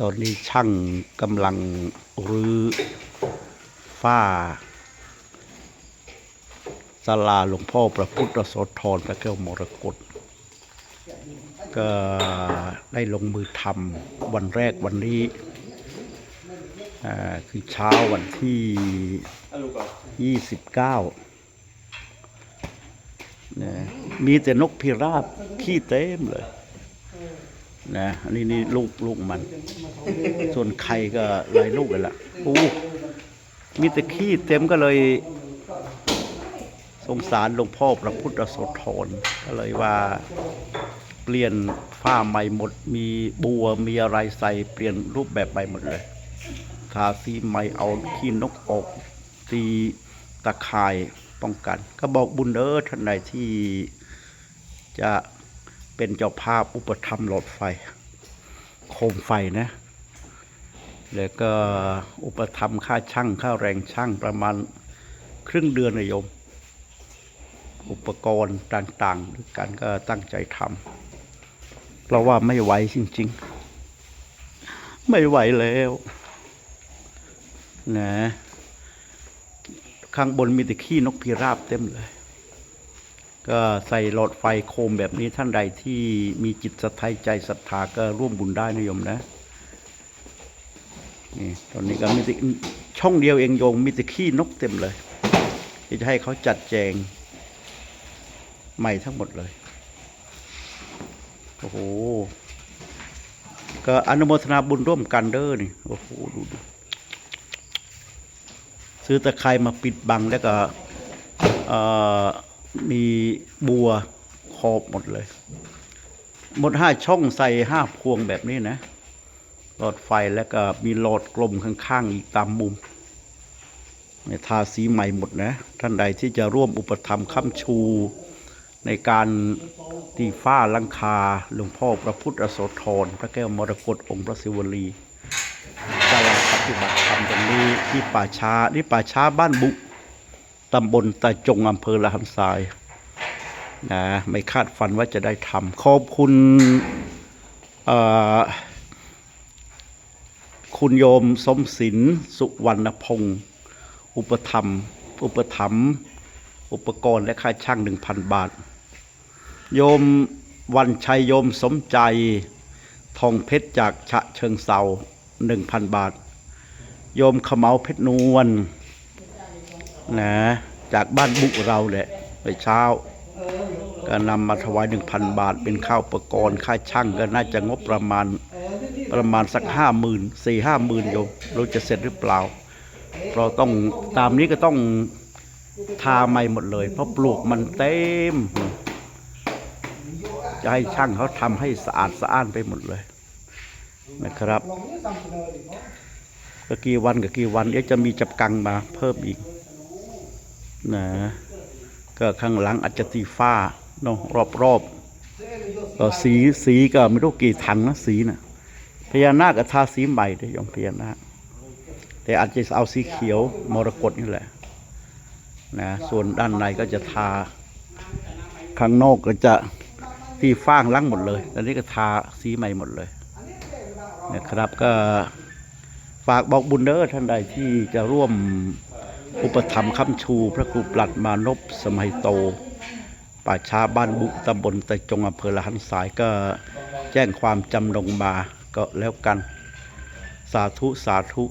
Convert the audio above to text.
ตอนนี้ช่างกำลังรื้อฝ้าศาลาหลวงพ่อพระพุทธโสธรพระแก้วมรกตก็ได้ลงมือทำวันแรกวันนี้คือเช้าวันที่ 29นะมีแต่นกพิราบขี้เต็มเลย นะอันนี้นี่ลูกลูกมัน ส่วนไข่ก็หลายลูกเลยล่ะโอ้มีแต่ขี้เต็มก็เลย สงสารหลวงพ่อพระพุทธโสธรก็เลยว่าเปลี่ยนฝ้าใหม่หมด มีบัวมีอะไรใส่เปลี่ยนรูปแบบใหม่หมดเลยทาสีใหม่เอาขี้นกออกตีตะข่ายป้องกัน ก็บอกบุญเด้อท่านใดที่จะ เป็นเจ้าภาพอุปธรรมหลอดไฟ โคมไฟนะ แล้วก็อุปธรรมค่าช่างค่าแรงช่างประมาณครึ่งเดือนนะโยม อุปกรณ์ต่างๆด้วยกันก็ตั้งใจทำเพราะว่าไม่ไหวจริง ๆ ไม่ไหวแล้วนะข้างบนมีแต่ขี้นกพิราบเต็มเลย ก็ใส่หลอดไฟโคมแบบนี้ท่านใดที่มีจิตศรัทธาใจศรัทธาก็ร่วมบุญได้นะโยมนะนี่ตอนนี้ก็มีแต่ช่องเดียวเองโยมมีแต่ขี้นกเต็มเลยที่จะให้เขาจัดแจงใหม่ทั้งหมดเลยโอ้โหก็อนุโมทนาบุญร่วมกันเด้อนี่โอ้โหดูดูซื้อตะไคร้มาปิดบังแล้วก็เอ่อ มีบัวขอบหมดเลย หมดห้าช่องใส่ห้าพวงแบบนี้นะ หลอดไฟแล้วก็มีหลอดกลมข้างๆอีกตามมุมทาสีใหม่หมดนะ ท่านใดที่จะร่วมอุปถัมภ์ค้ำชูในการตีฟ้าลังคาหลวงพ่อพระพุทธโสธรพระแก้วมรกตองค์พระศิวลีศาลาปฏิบัติธรรมตรงนี้ที่ป่าช้านี่ป่าช้าบ้านบุ ตำบลตะจงอำเภอละหันทรายนะไม่คาดฝันว่าจะได้ทำขอบคุณเอ่อคุณโยมสมศิลสุวรรณพงศ์อุปธรรม อุปถัมภ์อุปกรณ์และค่าช่างหนึ่งพันบาท โยมวันชัยโยมสมใจทองเพชรจากฉะเชิงเซาหนึ่งพันบาท โยมขมเมาเพชรนวล นะ จากบ้านบุเราแหละไปเช้า ก็นำมาถวายหนึ่งพันบาท เป็นข้าวอุปกรณ์ค่าช่างก็น่าจะงบประมาณประมาณสักห้าหมื่นสี่ห้าหมื่นโยมเรู้จะเสร็จหรือเปล่า เราต้องตามนี้ก็ต้องทาใหม่หมดเลย เพราะปลูกมันเต็ม จะให้ช่างเขาทำให้สะอาดสะอ้านไปหมดเลยนะครับก็กี่วันกับกี่วันเดี๋ยวจะมีจับกังมาเพิ่มอีก นะก็ข้างหลังอาจจะตีฟ้าเนาะรอบๆก็สีสีก็ไม่รู้กี่ถังนะสีน่ะพญานาคก็ทาสีใหม่เด้ยองพญานาคแต่อาจจะเอาสีเขียวมรกตนี่แหละนะส่วนด้านในก็จะทาข้างนอกก็จะที่ฟ้างล้างหมดเลยตอนนี้ก็ทาสีใหม่หมดเลยนะครับก็ฝากบอกบุญเด้อท่านใดที่จะร่วม อุปธรรมค้ำชู พระครูปลัดมานพสมัยโต ป่าช้าบ้านบุตำบลตะจงอำเภอละหันสายก็แจ้งความจำลงมาก็แล้วกัน สาธุสาธุ